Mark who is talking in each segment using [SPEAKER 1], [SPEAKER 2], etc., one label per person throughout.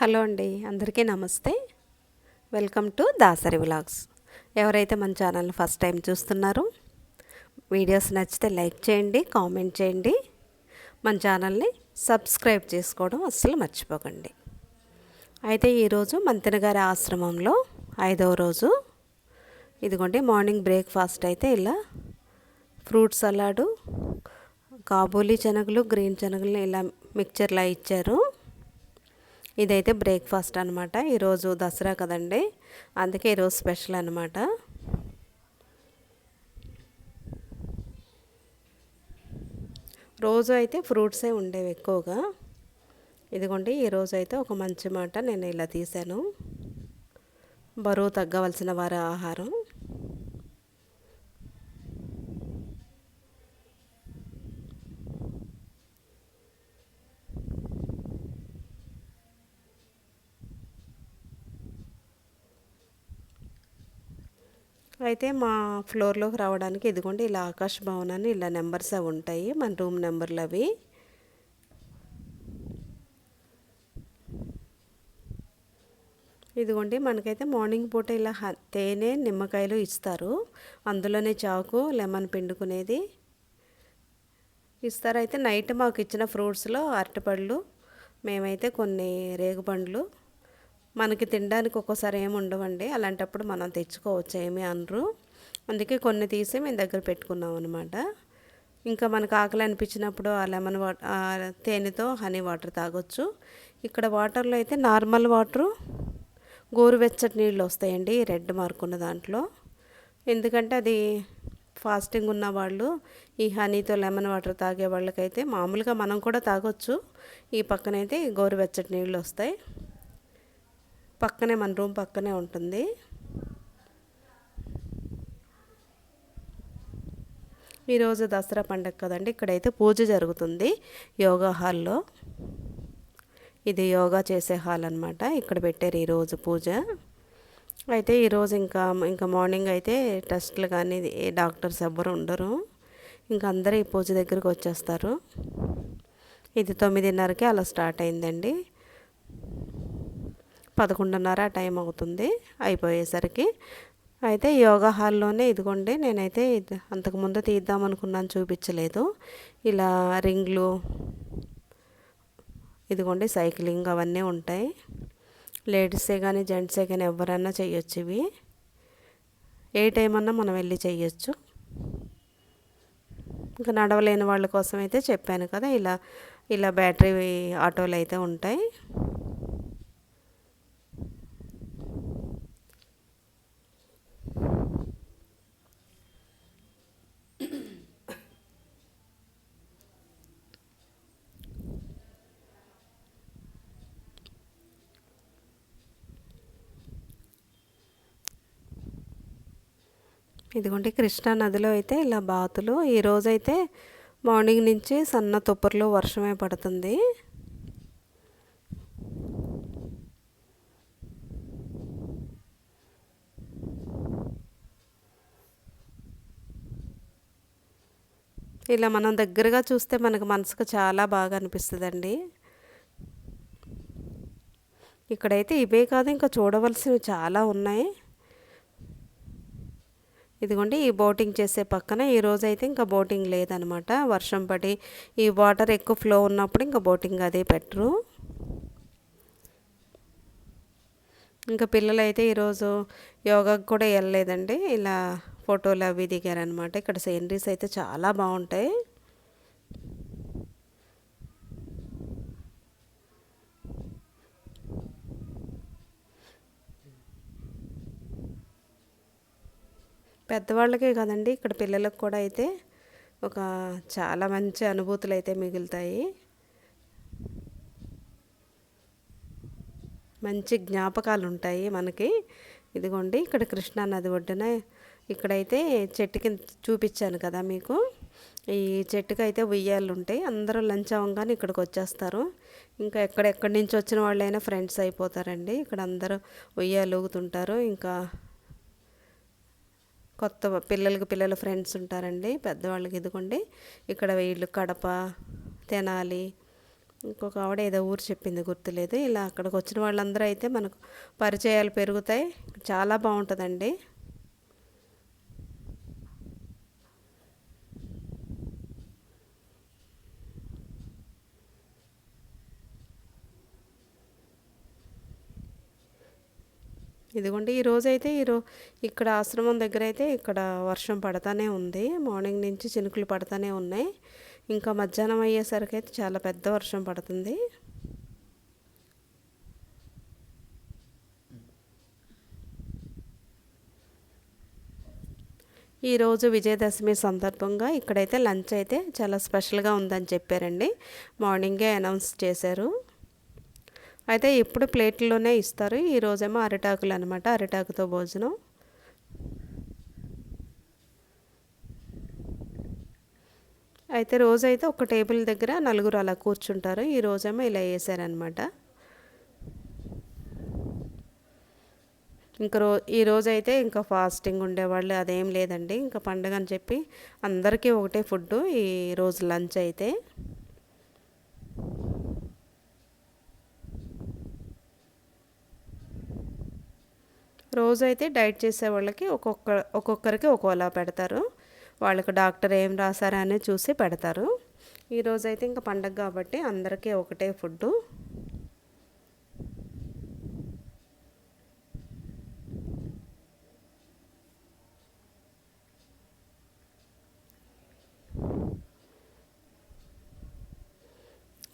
[SPEAKER 1] Hello అండి అందరికీ నమస్తే. Welcome to Dasari vlogs. ఎవరైతే మన ఛానల్ని ఫస్ట్ టైం చూస్తున్నారో వీడియోస్ నచ్చితే లైక్ చేయండి కామెంట్ చేయండి. మన ఛానల్ని సబ్స్క్రైబ్ చేసుకోవడం అస్సలు మర్చిపోకండి. అయితే ఈరోజు మంతెన గారి ఆశ్రమంలో ఐదవ రోజు. ఇదిగోండి మార్నింగ్ బ్రేక్ఫాస్ట్ అయితే ఇలా ఫ్రూట్ సలాడు కాబూలీ శనగలు గ్రీన్ శనగలు ఇలా మిక్చర్లా ఇచ్చారు. ఇదైతే బ్రేక్ఫాస్ట్ అనమాట ఈరోజు దసరా కదండి. అందుకే ఈరోజు స్పెషల్ అనమాట రోజు అయితే ఫ్రూట్సే ఉండేవి ఎక్కువగా. ఇదిగోండి ఈరోజు అయితే ఒక మంచి మాట నేను ఇలా తీశాను. బరువు తగ్గవలసిన వారి ఆహారం. అయితే మా ఫ్లోర్లోకి రావడానికి ఇదిగోండి ఇలా ఆకాశ భవనాన్ని ఇలా నెంబర్స్ అవి ఉంటాయి. మన రూమ్ నెంబర్లు అవి. ఇదిగోండి మనకైతే మార్నింగ్ పూట ఇలా తేనె నిమ్మకాయలు ఇస్తారు. అందులోనే చాకు లెమన్ పిండుకునేది. ఇస్తారు అయితే నైట్ మాకు ఇచ్చిన ఫ్రూట్స్లో అరటిపళ్ళు మేమైతే కొన్ని రేగుపండ్లు. మనకి తినడానికి ఒక్కోసారి ఏమి ఉండవండి. అలాంటప్పుడు మనం తెచ్చుకోవచ్చు ఏమీ అనరు. అందుకే కొన్ని తీసి మేము దగ్గర పెట్టుకున్నాం అనమాట ఇంకా మనకు ఆకలి అనిపించినప్పుడు ఆ లెమన్ వాటర్ తేనెతో హనీ వాటర్ తాగొచ్చు. ఇక్కడ వాటర్లో అయితే నార్మల్ వాటరు గోరువెచ్చటి నీళ్ళు వస్తాయండి రెడ్ మార్క్ ఉన్న దాంట్లో. ఎందుకంటే అది ఫాస్టింగ్ ఉన్న వాళ్ళు ఈ హనీతో లెమన్ వాటర్ తాగే వాళ్ళకైతే మామూలుగా మనం కూడా తాగొచ్చు. ఈ పక్కనైతే గోరువెచ్చటి నీళ్ళు వస్తాయి. పక్కనే మన రూమ్ పక్కనే ఉంటుంది. ఈరోజు దసరా పండగ కదండి ఇక్కడైతే పూజ జరుగుతుంది యోగా హాల్లో. ఇది యోగా చేసే హాల్ అనమాట ఇక్కడ పెట్టారు ఈరోజు పూజ. అయితే ఈరోజు ఇంకా ఇంకా మార్నింగ్ అయితే టెస్ట్లు కానీ ఏ డాక్టర్స్ ఎవ్వరు ఉండరు. ఇంకా అందరూ ఈ పూజ దగ్గరికి వచ్చేస్తారు. ఇది తొమ్మిదిన్నరకి అలా స్టార్ట్ అయిందండి. పదకొండున్నర టైం అవుతుంది అయిపోయేసరికి. అయితే యోగా హాల్లోనే ఇదిగోండి నేనైతే అంతకుముందు తీద్దాం అనుకున్నాను చూపించలేదు. ఇలా రింగ్లు ఇదిగోండి సైక్లింగ్ అవన్నీ ఉంటాయి. లేడీసే కానీ జెంట్సే కానీ ఎవరైనా చేయొచ్చు ఇవి. ఏ టైం అన్నా మనం వెళ్ళి చేయొచ్చు ఇంకా నడవలేని వాళ్ళ కోసం అయితే చెప్పాను కదా ఇలా ఇలా బ్యాటరీ ఆటోలు అయితే ఉంటాయి. ఇదిగోండి కృష్ణా నదిలో అయితే ఇలా బాతులు. ఈరోజైతే మార్నింగ్ నుంచి సన్న తుప్పర్లో వర్షమే పడుతుంది. ఇలా మనం దగ్గరగా చూస్తే మనకు మనసుకు చాలా బాగా అనిపిస్తుందండి. ఇక్కడైతే ఇవే కాదు ఇంకా చూడవలసినవి చాలా ఉన్నాయి. ఇదిగోండి ఈ బోటింగ్ చేసే పక్కన ఈరోజు అయితే ఇంకా బోటింగ్ లేదనమాట. వర్షం పడి ఈ వాటర్ ఎక్కువ ఫ్లో ఉన్నప్పుడు ఇంకా బోటింగ్ అదే పెట్టరు ఇంకా పిల్లలు అయితే ఈరోజు యోగాకు కూడా వెళ్ళలేదండి. ఇలా ఫోటోలు అవి దిగారనమాట. ఇక్కడ సీనరీస్ అయితే చాలా బాగుంటాయి. పెద్దవాళ్ళకే కదండి. ఇక్కడ పిల్లలకు కూడా అయితే ఒక చాలా మంచి అనుభూతులు అయితే మిగులుతాయి. మంచి జ్ఞాపకాలు ఉంటాయి మనకి. ఇదిగోండి ఇక్కడ కృష్ణా నది ఒడ్డున ఇక్కడైతే చెట్టుకి చూపించాను కదా మీకు. ఈ చెట్టుకి అయితే ఉయ్యాలు ఉంటాయి. అందరూ లంచ్ అవ్వగానే ఇక్కడికి వచ్చేస్తారు. ఇంకా ఎక్కడెక్కడి నుంచి వచ్చిన వాళ్ళైనా ఫ్రెండ్స్ అయిపోతారండి. ఇక్కడ అందరూ ఉయ్యాలు ఊగుతుంటారు. ఇంకా కొత్త పిల్లలకి పిల్లల ఫ్రెండ్స్ ఉంటారండి పెద్దవాళ్ళకి ఇదిగోండి. ఇక్కడ వీళ్ళు కడప తెనాలి ఇంకొక ఆవిడ ఏదో ఊరు చెప్పింది గుర్తులేదు. ఇలా అక్కడికి వచ్చిన వాళ్ళందరూ అయితే మనకు పరిచయాలు పెరుగుతాయి. చాలా బాగుంటుందండి. ఇదిగోండి ఈరోజైతే ఈరో ఇక్కడ ఆశ్రమం దగ్గర అయితే ఇక్కడ వర్షం పడతానే ఉంది. మార్నింగ్ నుంచి చినుకులు పడతానే ఉన్నాయి. ఇంకా మధ్యాహ్నం అయ్యేసరికి అయితే చాలా పెద్ద వర్షం పడుతుంది. ఈరోజు విజయదశమి సందర్భంగా ఇక్కడైతే లంచ్ అయితే చాలా స్పెషల్గా ఉందని చెప్పారండి. మార్నింగే అనౌన్స్ చేశారు. అయితే ఇప్పుడు ప్లేట్లోనే ఇస్తారు. ఈరోజేమో అరిటాకులు అనమాట అరిటాకుతో భోజనం. అయితే రోజైతే ఒక టేబుల్ దగ్గర నలుగురు అలా కూర్చుంటారు. ఈ రోజేమో ఇలా వేసారనమాట ఇంకా రో ఈ రోజైతే ఇంకా ఫాస్టింగ్ ఉండేవాళ్ళు అదేం లేదండి. ఇంకా పండుగ అని చెప్పి అందరికీ ఒకటే ఫుడ్ ఈ రోజు లంచ్ అయితే. రోజైతే డైట్ చేసే వాళ్ళకి ఒక్కొక్క ఒక్కొక్కరికి ఒక్కోలా పెడతారు. వాళ్ళకి డాక్టర్ ఏం రాసారా అని చూసి పెడతారు. ఈరోజైతే ఇంకా పండగ కాబట్టి అందరికీ ఒకటే ఫుడ్డు.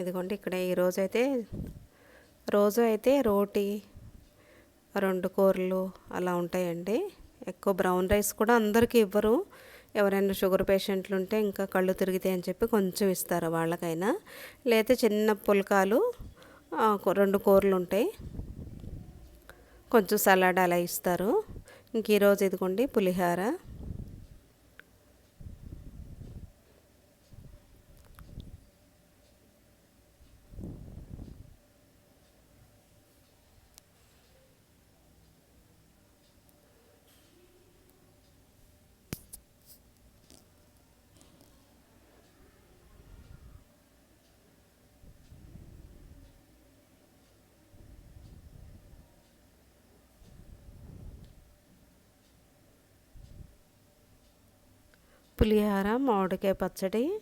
[SPEAKER 1] ఇదిగోండి ఇక్కడ ఈరోజైతే రోజు అయితే రోటీ రెండు కూరలు అలా ఉంటాయండి. ఎక్కువ బ్రౌన్ రైస్ కూడా అందరికీ ఇవ్వరు. ఎవరైనా షుగర్ పేషెంట్లు ఉంటే ఇంకా కళ్ళు తిరిగితే అని చెప్పి కొంచెం ఇస్తారు వాళ్ళకైనా. లేకపోతే చిన్న పుల్కాలు రెండు కూరలు ఉంటాయి. కొంచెం సలాడ్ అలా ఇస్తారు. ఇంక ఈరోజు ఇదిగోండి పులిహార. పులిహార మామిడికాయ పచ్చడి.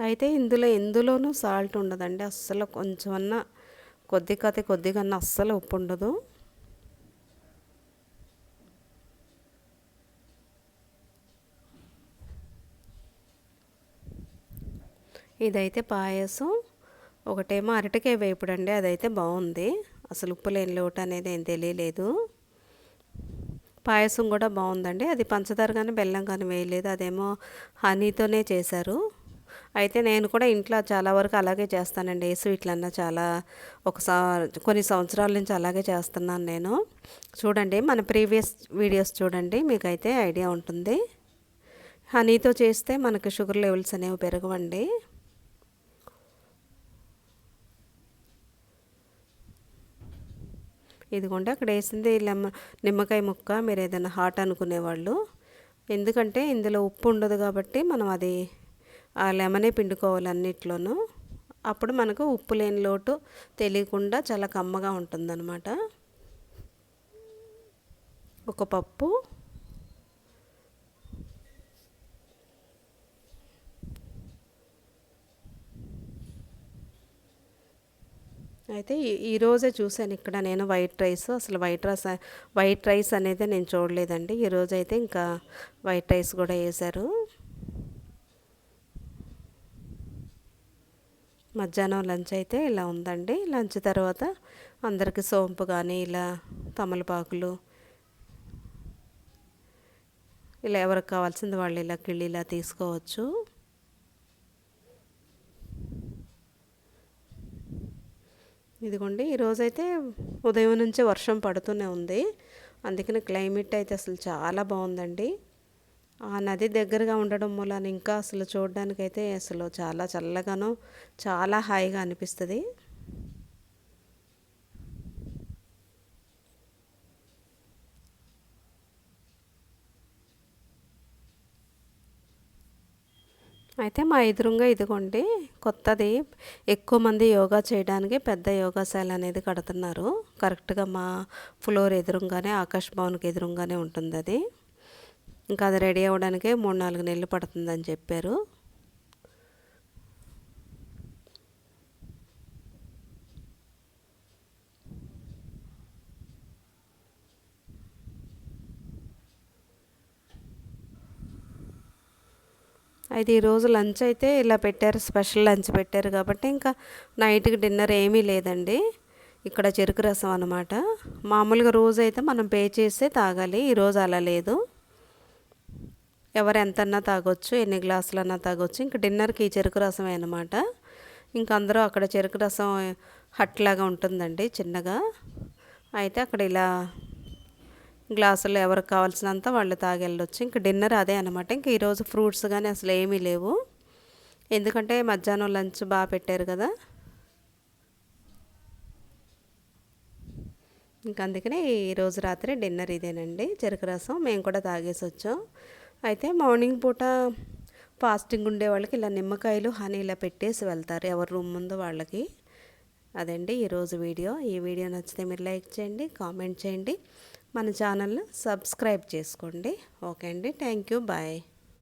[SPEAKER 1] అయితే ఇందులో ఎందులోనూ సాల్ట్ ఉండదండి. అస్సలు కొంచెమన్నా కొద్ది కథ కొద్దిగా అస్సలు ఉప్పు ఉండదు. ఇదైతే పాయసం. ఒకటేమో అరటికాయ వేపుడు అండి. అదైతే బాగుంది. అసలు ఉప్పు లేని లోటు అనేది ఏం తెలియలేదు. పాయసం కూడా బాగుందండి. అది పంచదార కానీ బెల్లం కానీ వేయలేదు. అదేమో హనీతోనే చేశారు. అయితే నేను కూడా ఇంట్లో చాలా వరకు అలాగే చేస్తానండి. ఏ స్వీట్లన్నా చాలా ఒకసారి కొన్ని సంవత్సరాల నుంచి అలాగే చేస్తున్నాను నేను. చూడండి మన ప్రీవియస్ వీడియోస్ చూడండి మీకైతే ఐడియా ఉంటుంది. హనీతో చేస్తే మనకి షుగర్ లెవెల్స్ అనేవి పెరగవండి. ఇదిగోండి అక్కడ వేసింది లెమ నిమ్మకాయ ముక్క మీరు ఏదైనా హాట్ అనుకునేవాళ్ళు. ఎందుకంటే ఇందులో ఉప్పు ఉండదు కాబట్టి మనం అది ఆ లెమనే పిండుకోవాలి అన్నిట్లోనూ. అప్పుడు మనకు ఉప్పు లేని లోటు తెలియకుండా చాలా కమ్మగా ఉంటుందన్నమాట. ఒక పప్పు అయితే ఈరోజే చూశాను ఇక్కడ నేను వైట్ రైస్ అసలు వైట్ రైస్ వైట్ రైస్ అనేది నేను చూడలేదండి. ఈరోజు అయితే ఇంకా వైట్ రైస్ కూడా వేశారు. మధ్యాహ్నం లంచ్ అయితే ఇలా ఉందండి. లంచ్ తర్వాత అందరికీ సోంపు కానీ ఇలా తమలపాకులు ఇలా ఎవరికి కావాల్సింది వాళ్ళు ఇలా కిళ్ళి ఇలా తీసుకోవచ్చు. ఇదిగోండి ఈరోజైతే ఉదయం నుంచే వర్షం పడుతూనే ఉంది. అందుకని క్లైమేట్ అయితే అసలు చాలా బాగుందండి. ఆ నది దగ్గరగా ఉండడం మూలన ఇంకా అసలు చూడడానికైతే అసలు చాలా చల్లగాను చాలా హాయిగా అనిపిస్తుంది. అయితే మా ఎదురుగా ఇదిగోండి కొత్తది ఎక్కువ మంది యోగా చేయడానికి పెద్ద యోగాశాల అనేది కడుతున్నారు. కరెక్ట్గా మా ఫ్లోర్ ఎదురుగానే ఆకాశ్ భవన్కి ఎదురుగానే ఉంటుంది అది ఇంకా అది రెడీ అవ్వడానికే మూడు నాలుగు నెలలు పడుతుందని చెప్పారు. అయితే ఈరోజు లంచ్ అయితే ఇలా పెట్టారు స్పెషల్ లంచ్ పెట్టారు కాబట్టి ఇంకా నైట్కి డిన్నర్ ఏమీ లేదండి. ఇక్కడ చెరుకు రసం అనమాట మామూలుగా రోజు అయితే మనం పే చేస్తే తాగాలి ఈరోజు అలా లేదు. ఎవరు ఎంతన్నా తాగొచ్చు ఎన్ని గ్లాసులన్నా తాగొచ్చు ఇంకా డిన్నర్కి ఈ చెరుకు రసమే అనమాట ఇంకా అందరూ అక్కడ చెరుకు రసం హట్లాగా ఉంటుందండి చిన్నగా. అయితే అక్కడ ఇలా గ్లాసులు ఎవరికి కావాల్సినంత వాళ్ళు తాగెళ్ళొచ్చు. ఇంక డిన్నర్ అదే అనమాట ఇంక ఈరోజు ఫ్రూట్స్ కానీ అసలు ఏమీ లేవు. ఎందుకంటే మధ్యాహ్నం లంచ్ బాగా పెట్టారు కదా. ఇంక అందుకనే ఈరోజు రాత్రి డిన్నర్ ఇదేనండి. చెరుకు రసం మేము కూడా తాగేసి వచ్చాం. అయితే మార్నింగ్ పూట ఫాస్టింగ్ ఉండే వాళ్ళకి ఇలా నిమ్మకాయలు హనీ ఇలా పెట్టేసి వెళ్తారు ఎవరి రూమ్ ముందు వాళ్ళకి. అదండి ఈరోజు వీడియో. ఈ వీడియో నచ్చితే మీరు లైక్ చేయండి కామెంట్ చేయండి. మన ఛానల్ని సబ్స్క్రైబ్ చేసుకోండి. ఓకే అండి. Thank you. బాయ్.